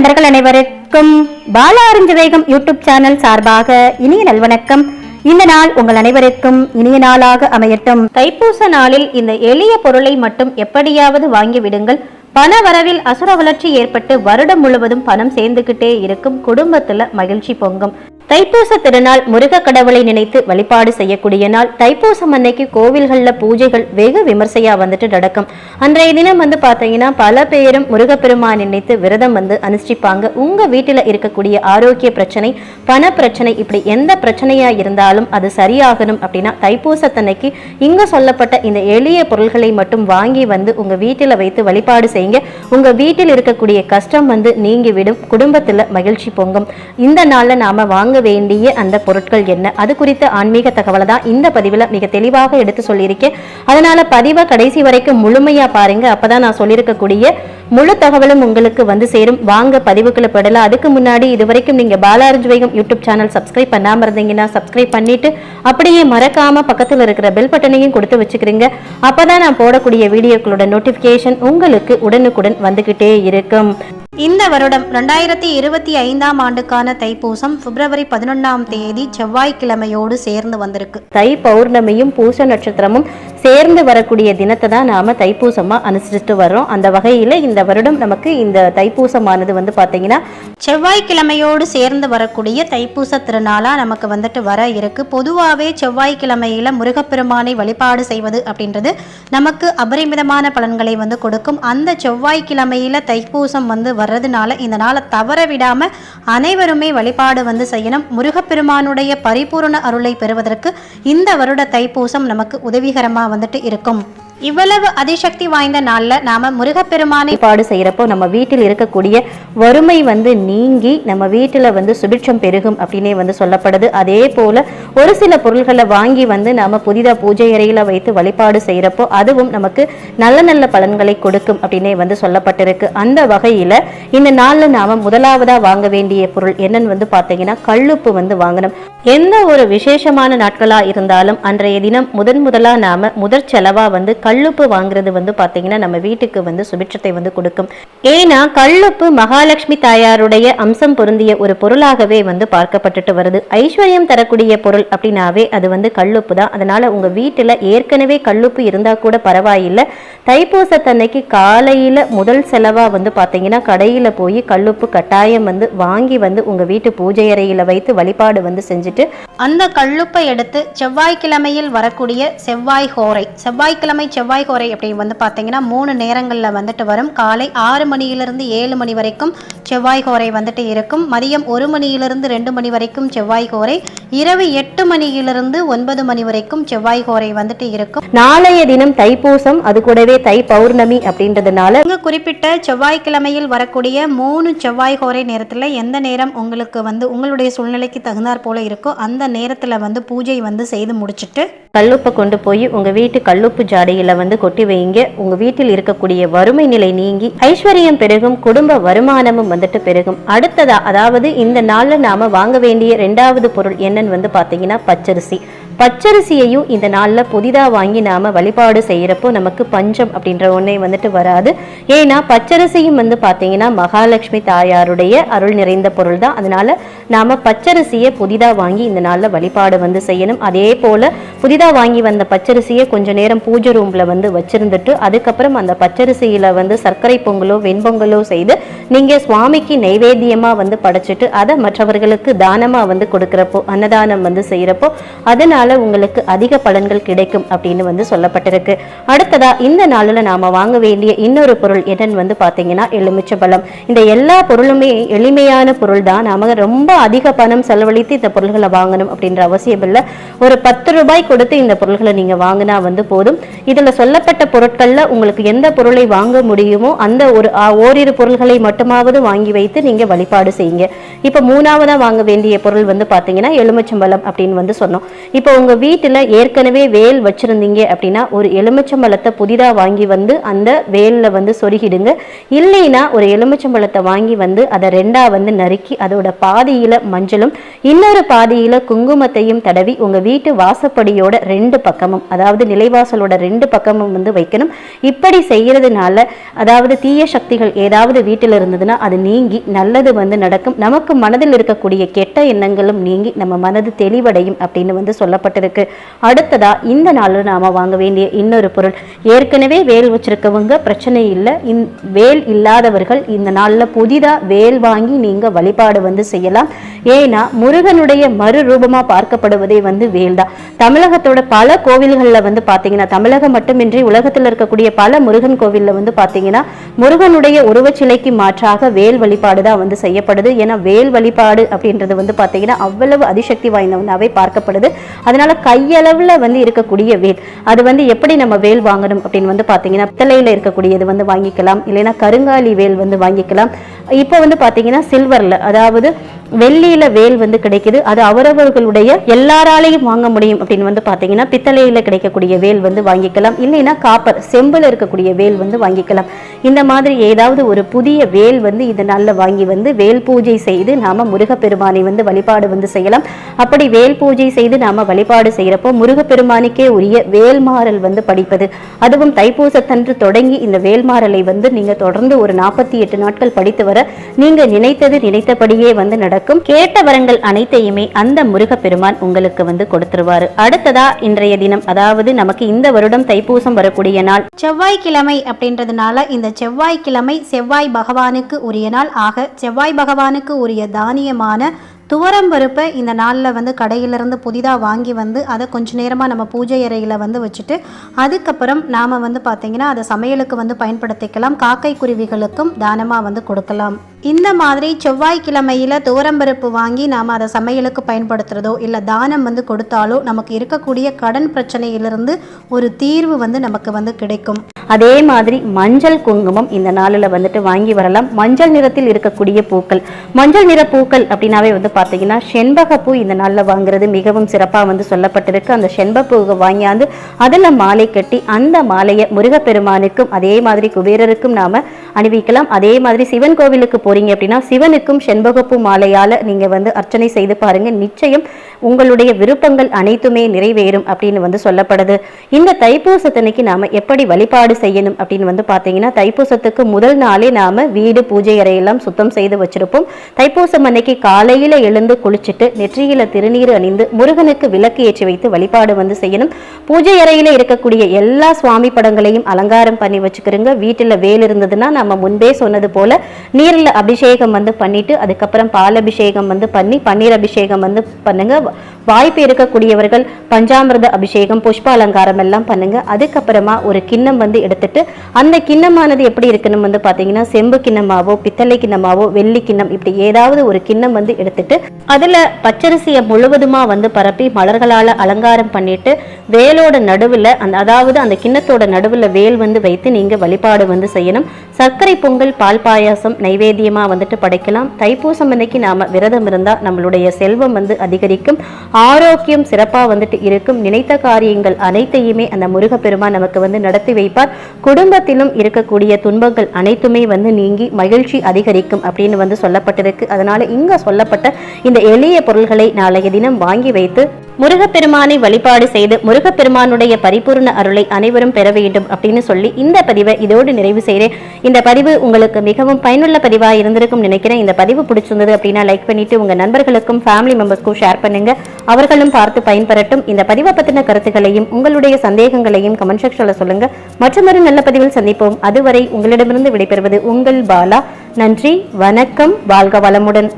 நண்பர்கள் அனைவருக்கும் பாலா அறிஞ்ச வேகம் யூடியூப் சேனல் சார்பாக இனிய நல்வணக்கம் இந்த நாள் உங்கள் அனைவருக்கும் இனிய நாளாக அமையட்டும். தைப்பூச நாளில் இந்த எளிய பொருளை மட்டும் எப்படியாவது வாங்கி விடுங்கள். பண வரவில் அசுர வளர்ச்சி ஏற்பட்டு வருடம் முழுவதும் பணம் சேர்ந்துகிட்டே இருக்கும் குடும்பத்துல மகிழ்ச்சி பொங்கும். தைப்பூச திருநாள் முருக கடவுளை நினைத்து வழிபாடு செய்யக்கூடிய நாள். தைப்பூசம் அன்னைக்கு கோவில்கள்ல பூஜைகள் வெகு விமர்சையா வந்துட்டு நடக்கும். அன்றைய தினம் வந்து பாத்தீங்கன்னா பல பேரும் முருகப்பெருமான் நினைத்து விரதம் வந்து அனுஷ்டிப்பாங்க. உங்க வீட்டுல இருக்கக்கூடிய ஆரோக்கிய பிரச்சனை பண பிரச்சனை இப்படி எந்த பிரச்சனையா இருந்தாலும் அது சரியாகணும் அப்படின்னா தைப்பூசத்தன்னைக்கு இங்க சொல்லப்பட்ட இந்த எளிய பொருள்களை மட்டும் வாங்கி வந்து உங்க வீட்டுல வைத்து வழிபாடு செய்யுங்க. உங்க வீட்டில் இருக்கக்கூடிய கஷ்டம் வந்து நீங்கிவிடும். குடும்பத்துல மகிழ்ச்சி பொங்கும். இந்த நாள்ல நாம வாங்க வேண்டிய அந்த பொருட்கள் என்ன? அது குறித்த ஆன்மீக தகவலை தான் இந்த பதிவில் மிக தெளிவாக எடுத்து சொல்லியிருக்கேன். அதனால பதிவை கடைசி வரைக்கும் முழுமையா பாருங்க. அப்பதான் நான் சொல்லியிருக்கக்கூடிய முழு தகவலும் உங்களுக்கு வந்து சேரும். வாங்க பதிவுக்குள்ள படலாம் அதுக்கு முன்னாடி இது வரைக்கும் நீங்க பாலாரஞ்சு வைகம் யூடியூப் சேனல் சப்ஸ்கிரைப் பண்ணாம இருந்தீங்கன்னா சப்ஸ்கிரைப் பண்ணிட்டு அப்படியே மறக்காம பக்கத்துல இருக்கிற பெல் பட்டனையும் கொடுத்து வச்சுக்கிறீங்க. அப்பதான் நான் போடக்கூடிய வீடியோக்களோட நோட்டிபிகேஷன் உங்களுக்கு உடனுக்குடன் வந்துகிட்டே இருக்கும். இந்த வருடம் ரெண்டாயிரத்தி இருபத்தி ஐந்தாம் ஆண்டுக்கான தைப்பூசம் பிப்ரவரி பதினொன்றாம் தேதி செவ்வாய்க்கிழமையோடு சேர்ந்து வந்திருக்கு. தை பௌர்ணமியும் பூச நட்சத்திரமும் சேர்ந்து வரக்கூடிய தினத்தை தான் நாம் தைப்பூசமாக அனுசரிச்சுட்டு வர்றோம். அந்த வகையில் இந்த வருடம் நமக்கு இந்த தைப்பூசமானது வந்து பார்த்தீங்கன்னா செவ்வாய்க்கிழமையோடு சேர்ந்து வரக்கூடிய தைப்பூச திருநாளாக நமக்கு வந்துட்டு வர இருக்கு. பொதுவாகவே செவ்வாய்க்கிழமையில முருகப்பெருமானை வழிபாடு செய்வது அப்படின்றது நமக்கு அபரிமிதமான பலன்களை வந்து கொடுக்கும். அந்த செவ்வாய்க்கிழமையில தைப்பூசம் வந்து வர்றதுனால இந்த நாளை தவற விடாம அனைவருமே வழிபாடு வந்து செய்யணும். முருகப்பெருமானுடைய பரிபூரண அருளை பெறுவதற்கு இந்த வருட தைப்பூசம் நமக்கு உதவிகரமாக வந்துட்டு இருக்கும். இவ்வளவு அதிசக்தி வாய்ந்த நாள்ல நாம முருகப்பெருமானை பாடு செய்யறப்போ நம்ம வீட்டில் இருக்கக்கூடிய வறுமை வந்து நீங்கி நம்ம வீட்டுல வந்து சுபிட்சம் பெருகும் அப்படின்னே வந்து சொல்லப்படுது. அதே போல ஒரு சில பொருள்களை வாங்கி வந்து நாம புதிதா பூஜை அறையில் வைத்து வழிபாடு செய்கிறப்போ அதுவும் நமக்கு நல்ல நல்ல பலன்களை கொடுக்கும் அப்படின்னே வந்து சொல்லப்பட்டிருக்கு. அந்த வகையில இந்த நாள்ல நாம முதலாவதா வாங்க வேண்டிய பொருள் என்னன்னு வந்து பார்த்தீங்கன்னா கல்லுப்பு வந்து வாங்கணும். எந்த ஒரு விசேஷமான நாட்களா இருந்தாலும் அன்றைய தினம் முதன் முதலா நாம முதற் செலவாக வந்து கல்லுப்பு வாங்குறது வந்து பார்த்தீங்கன்னா நம்ம வீட்டுக்கு வந்து சுபிட்சத்தை வந்து கொடுக்கும். ஏன்னா கல்லுப்பு மகாலட்சுமி தாயாருடைய அம்சம் பொருந்திய ஒரு பொருளாகவே வந்து பார்க்கப்பட்டுட்டு வருது. ஐஸ்வர்யம் தரக்கூடிய பொருள் அப்படின்னாவே அது வந்து கல்லுப்பு தான். அதனால உங்க வீட்டில் ஏற்கனவே கல்லுப்பு இருந்தா கூட பரவாயில்லை. தைப்பூசத்தன்னைக்கு காலையில முதல் செலவா வந்து பார்த்தீங்கன்னா கடையில போய் கல்லுப்பு கட்டாயம் வந்து வாங்கி வந்து உங்க வீட்டு பூஜை அறையில வைத்து வழிபாடு வந்து செஞ்சுட்டு அந்த கல்லுப்பை எடுத்து செவ்வாய்க்கிழமையில் வரக்கூடிய செவ்வாய் ஹோரை செவ்வாய்க்கிழமை செவ்வாய் ஹோரை அப்படி வந்து பார்த்தீங்கன்னா மூணு நேரங்களில் வந்துட்டு வரும். காலை ஆறு மணியிலிருந்து ஏழு மணி வரைக்கும் செவ்வாய் ஹோரை வந்துட்டு இருக்கும். மதியம் ஒரு மணியிலிருந்து ரெண்டு மணி வரைக்கும் செவ்வாய் ஹோரை இரவு எட்டு மணியிலிருந்து ஒன்பது மணி வரைக்கும் செவ்வாய் ஹோரை வந்துட்டு இருக்கும். நாளைய தினம் தைப்பூசம் அது கூடவே தை பௌர்ணமி அப்படின்றதுனால இங்க குறிப்பிட்ட செவ்வாய்க்கிழமையில் வரக்கூடிய மூணு செவ்வாய் ஹோரை நேரத்தில் எந்த நேரம் உங்களுக்கு வந்து உங்களுடைய சூழ்நிலைக்கு தகுந்தாற் போல இருக்கோ அந்த நேரத்தில் வந்து பூஜை வந்து செய்து முடிச்சிட்டு கல்லுப்பை கொண்டு போய் உங்க வீட்டு கல்லுப்பு ஜாடியில வந்து கொட்டி வைங்க. உங்க வீட்டில் இருக்கக்கூடிய வறுமை நிலை நீங்கி ஐஸ்வர்யம் பெருகும் குடும்ப வருமானமும் வந்துட்டு பெருகும். அடுத்ததா அதாவது இந்த நாள்ல நாம வாங்க வேண்டிய ரெண்டாவது பொருள் என்னன்னு வந்து பாத்தீங்கன்னா பச்சரிசி. பச்சரிசியையும் இந்த நாளில் புதிதாக வாங்கி நாம் வழிபாடு செய்கிறப்போ நமக்கு பஞ்சம் அப்படின்ற ஒன்றே வந்துட்டு வராது. ஏன்னா பச்சரிசியும் வந்து பார்த்தீங்கன்னா மகாலட்சுமி தாயாருடைய அருள் நிறைந்த பொருள் தான் அதனால நாம் பச்சரிசியை புதிதாக வாங்கி இந்த நாளில் வழிபாடு வந்து செய்யணும். அதே போல் புதிதாக வாங்கி வந்த பச்சரிசியை கொஞ்ச நேரம் பூஜை ரூமில் வந்து வச்சிருந்துட்டு அதுக்கப்புறம் அந்த பச்சரிசியில் வந்து சர்க்கரை பொங்கலோ வெண்பொங்கலோ செய்து நீங்கள் சுவாமிக்கு நைவேத்தியமாக வந்து படைச்சிட்டு அதை மற்றவர்களுக்கு தானமாக வந்து கொடுக்குறப்போ அன்னதானம் வந்து செய்கிறப்போ அதனால உங்களுக்கு அதிக பலன்கள் கிடைக்கும் அப்படின்னு வந்து சொல்லப்பட்டிருக்கு. அடுத்ததா இந்த நாளில் நாம வாங்க வேண்டிய இன்னொரு பொருள் என்னன்னு வந்து பார்த்தீங்கன்னா எலுமிச்சை பழம். இந்த எல்லா பொருளுமே எளிமையான பொருள் தான். நாம ரொம்ப அதிக பணம் செலவழித்து இந்த பொருள்களை வாங்கணும் அப்படின்ற அவசியம் இல்லை. ஒரு பத்து ரூபாய் கொடுத்து இந்த பொருள்களை நீங்க வாங்கினா வந்து போதும். இதுல சொல்லப்பட்ட பொருட்கள்ல உங்களுக்கு எந்த பொருளை வாங்க முடியுமோ அந்த ஒரு ஓரிரு பொருள்களை மட்டுமாவது வாங்கி வைத்து நீங்க வழிபாடு செய்யுங்க. இப்போ மூணாவதா வாங்க வேண்டிய பொருள் வந்து பார்த்தீங்கன்னா எலுமிச்சம்பழம் அப்படின்னு வந்து சொன்னோம். இப்போ உங்க வீட்டில் ஏற்கனவே வேல் வச்சிருந்தீங்க அப்படின்னா ஒரு எலுமிச்சம்பழத்தை புதிதாக வாங்கி வந்து அந்த வேலில் வந்து சொருகிடுங்க. இல்லைன்னா ஒரு எலுமிச்சம்பழத்தை வாங்கி வந்து அதை ரெண்டாக வந்து நறுக்கி அதோட பாதியில் மஞ்சளும் இன்னொரு பாதியில் குங்குமத்தையும் தடவி உங்கள் வீட்டு வாசப்படியோட ரெண்டு பக்கமும் அதாவது நிலைவாசலோட ரெண்டு பக்கமும் வந்து வைக்கணும். இப்படி செய்யறதுனால அதாவது தீய சக்திகள் ஏதாவது வீட்டில் இருந்ததுன்னா அது நீங்கி நல்லது வந்து நடக்கும். நமக்கு மனதில் இருக்கக்கூடிய கெட்ட எண்ணங்களும் நீங்கி நம்ம மனது தெளிவடையும் அப்படின்னு வந்து கொடுக்கப்பட்டிருக்கு. அடுத்ததா இந்த நாளில் நாம வாங்க வேண்டிய இன்னொரு பொருள். ஏற்கனவே வேல் வச்சிருக்கவங்க பிரச்சனை இல்லை. இந் வேல் இல்லாதவர்கள் இந்த நாளில் புதிதா வேல் வாங்கி நீங்க வழிபாடு வந்து செய்யலாம். ஏன்னா முருகனுடைய மறு ரூபமாக பார்க்கப்படுவதே வந்து வேல் தான். தமிழகத்தோட பல கோவில்களில் வந்து பார்த்தீங்கன்னா தமிழகம் மட்டுமின்றி உலகத்தில் இருக்கக்கூடிய பல முருகன் கோவிலில் வந்து பார்த்தீங்கன்னா முருகனுடைய உருவச்சிலைக்கு மாற்றாக வேல் வழிபாடு தான் வந்து செய்யப்படுது. ஏன்னா வேல் வழிபாடு அப்படின்றது வந்து பார்த்தீங்கன்னா அவ்வளவு அதிசக்தி வாய்ந்தவனாவே பார்க்கப்படுது. அதனால கையளவுல வந்து இருக்கக்கூடிய வேல். அது வந்து எப்படி நம்ம வேல் வாங்கணும் அப்படின்னு வந்து பார்த்தீங்கன்னா பித்தளையில இருக்கக்கூடியது வந்து வாங்கிக்கலாம். இல்லைன்னா கருங்காலி வேல் வந்து வாங்கிக்கலாம். இப்போ வந்து பார்த்தீங்கன்னா சில்வர்ல அதாவது வெள்ளியில வேல் வந்து கிடைக்குது. அது அவரவர்களுடைய எல்லாராலையும் வாங்க முடியும் அப்படின்னு வந்து பார்த்தீங்கன்னா பித்தளையில கிடைக்கக்கூடிய வேல் வந்து வாங்கிக்கலாம். இல்லைன்னா காப்பர் செம்புல இருக்கக்கூடிய வேல் வந்து வாங்கிக்கலாம். இந்த மாதிரி ஏதாவது ஒரு புதிய வேல் வந்து இந்த நாளில் வாங்கி வந்து வேல் பூஜை செய்து நாம முருகப்பெருமானை வந்து வழிபாடு வந்து செய்யலாம். அப்படி வேல் பூஜை செய்து நாம வழிபாடு செய்யறப்போ முருகப்பெருமானுக்கே உரிய வேல்மாறல் வந்து படிப்பது. அதுவும் தைப்பூசத்தன்று தொடங்கி இந்த வேல்மாறலை வந்து நீங்க தொடர்ந்து ஒரு நாற்பத்தி எட்டு நாட்கள் படித்து வர நீங்க நினைத்தது நினைத்தபடியே வந்து நடக்கும். கேட்ட வரங்கள் அனைத்தையுமே அந்த முருகப்பெருமான் உங்களுக்கு வந்து கொடுத்துருவாரு. அடுத்ததா இன்றைய தினம் அதாவது நமக்கு இந்த வருடம் தைப்பூசம் வரக்கூடிய நாள். செவ்வாய்க்கிழமை அப்படின்றதுனால இந்த செவ்வாய்க்கிழமை செவ்வாய் பகவானுக்கு உரிய நாள். ஆக செவ்வாய் பகவானுக்கு உரிய தானியமான துவரம் பருப்பை இந்த நாளில் வந்து கடையிலிருந்து புதிதாக வாங்கி வந்து அதை கொஞ்ச நேரமாக நம்ம பூஜை அறையில் வந்து வச்சுட்டு அதுக்கப்புறம் நாம் வந்து பார்த்திங்கன்னா அதை சமையலுக்கு வந்து பயன்படுத்திக்கலாம். காக்கை குருவிகளுக்கும் தானமாக வந்து கொடுக்கலாம். இந்த மாதிரி செவ்வாய்க்கிழமையில் துவரம்பருப்பு வாங்கி நாம் அதை சமையலுக்கு பயன்படுத்துகிறதோ இல்லை தானம் வந்து கொடுத்தாலோ நமக்கு இருக்கக்கூடிய கடன் பிரச்சனையிலிருந்து ஒரு தீர்வு வந்து நமக்கு வந்து கிடைக்கும். அதே மாதிரி மஞ்சள் குங்குமம் இந்த நாளில் வந்துட்டு வாங்கி வரலாம். மஞ்சள் நிறத்தில் இருக்கக்கூடிய பூக்கள். மஞ்சள் நிற பூக்கள் அப்படின்னாவே வந்து பார்த்தீங்கன்னா செண்பகப்பூ இந்த நாளில் வாங்குறது மிகவும் சிறப்பாக வந்து சொல்லப்பட்டிருக்கு. அந்த செண்பப்பூவை வாங்கியாந்து அதில் மாலை கட்டி அந்த மாலையை முருகப்பெருமானுக்கும் அதே மாதிரி குபேரருக்கும் நாம அணிவிக்கலாம். அதே மாதிரி சிவன் கோவிலுக்கு போறீங்க அப்படின்னா சிவனுக்கும் செண்பகப்பு மாலையால நீங்க வந்து அர்ச்சனை செய்து பாருங்க. நிச்சயம் உங்களுடைய விருப்பங்கள் அனைத்துமே நிறைவேறும் அப்படின்னு வந்து சொல்லப்படுது. இந்த தைப்பூசத்தனைக்கு நாம எப்படி வழிபாடு செய்யணும் அப்படின்னு வந்து பாத்தீங்கன்னா தைப்பூசத்துக்கு முதல் நாளே நாம வீடு பூஜை அறையெல்லாம் சுத்தம் செய்து வச்சிருப்போம். தைப்பூசம் அன்னைக்கு காலையில எழுந்து குளிச்சுட்டு நெற்றியில திருநீர் அணிந்து முருகனுக்கு விளக்கு ஏற்றி வைத்து வழிபாடு வந்து செய்யணும். பூஜை அறையில இருக்கக்கூடிய எல்லா சுவாமி படங்களையும் அலங்காரம் பண்ணி வச்சுக்கிறோங்க. வீட்டுல வேல் இருந்ததுன்னா நம்ம முன்பே சொன்னது போல நீர்ல அபிஷேகம் வந்து பண்ணிட்டு அதுக்கப்புறம் பால் அபிஷேகம் வந்து பண்ணி பன்னீர் அபிஷேகம் வந்து பண்ணுங்க. வாய்ப்பு இருக்கக்கூடியவர்கள் பஞ்சாமிரத அபிஷேகம் புஷ்ப அலங்காரம் எல்லாம் பண்ணுங்க. அதுக்கப்புறமா ஒரு கிண்ணம் வந்து எடுத்துட்டு அந்த கிண்ணமானது எப்படி இருக்கணும் வந்து பாத்தீங்கன்னா செம்பு கிண்ணமாவோ பித்தளை கிண்ணமாவோ வெள்ளி கிண்ணம் இப்படி ஏதாவது ஒரு கிண்ணம் வந்து எடுத்துட்டு அதுல பச்சரிசியை முழுவதுமா வந்து பரப்பி மலர்களால அலங்காரம் பண்ணிட்டு வேலோட நடுவுல அந்த அதாவது அந்த கிண்ணத்தோட நடுவுல வேல் வந்து வைத்து நீங்க வழிபாடு வந்து செய்யணும். சர்க்கரை பொங்கல் பால் பாயாசம் நைவேத்தியமா வந்துட்டு படைக்கலாம். தைப்பூசம் அன்னைக்கு நாம விரதம் இருந்தா நம்மளுடைய செல்வம் வந்து அதிகரிக்கும். ஆரோக்கியம் சிறப்பா வந்துட்டு இருக்கும். நினைத்த காரியங்கள் அனைத்தையுமே அந்த முருகப்பெருமான் நமக்கு வந்து நடத்தி வைப்பார். குடும்பத்திலும் இருக்கக்கூடிய துன்பங்கள் அனைத்துமே வந்து நீங்கி மகிழ்ச்சி அதிகரிக்கும் அப்படின்னு வந்து சொல்லப்பட்டிருக்கு. அதனால இங்க சொல்லப்பட்ட இந்த எளிய பொருள்களை நாளைய தினம் வாங்கி வைத்து முருகப்பெருமானை வழிபாடு செய்து முருகப்பெருமானுடைய பரிபூர்ண அருளை அனைவரும் பெற வேண்டும் அப்படின்னு சொல்லி இந்த பதிவை இதோடு நிறைவு செய்கிறேன் இந்த பதிவு உங்களுக்கு மிகவும் பயனுள்ள பதிவாக இருந்திருக்கும் நினைக்கிறேன். இந்த பதிவு பிடிச்சிருந்தது அப்படின்னா லைக் பண்ணிட்டு உங்கள் நண்பர்களுக்கும் ஃபேமிலி மெம்பர்ஸ்க்கும் ஷேர் பண்ணுங்க. அவர்களும் பார்த்து பயன்பெறட்டும். இந்த பதிவை பற்றின கருத்துக்களையும் உங்களுடைய சந்தேகங்களையும் கமெண்ட் செக்ஷனில் சொல்லுங்க. மற்றொரு நல்ல பதிவில் சந்திப்போம். அதுவரை உங்களிடமிருந்து விடைபெறுவது உங்கள் பாலா. நன்றி வணக்கம் வாழ்க வளமுடன்.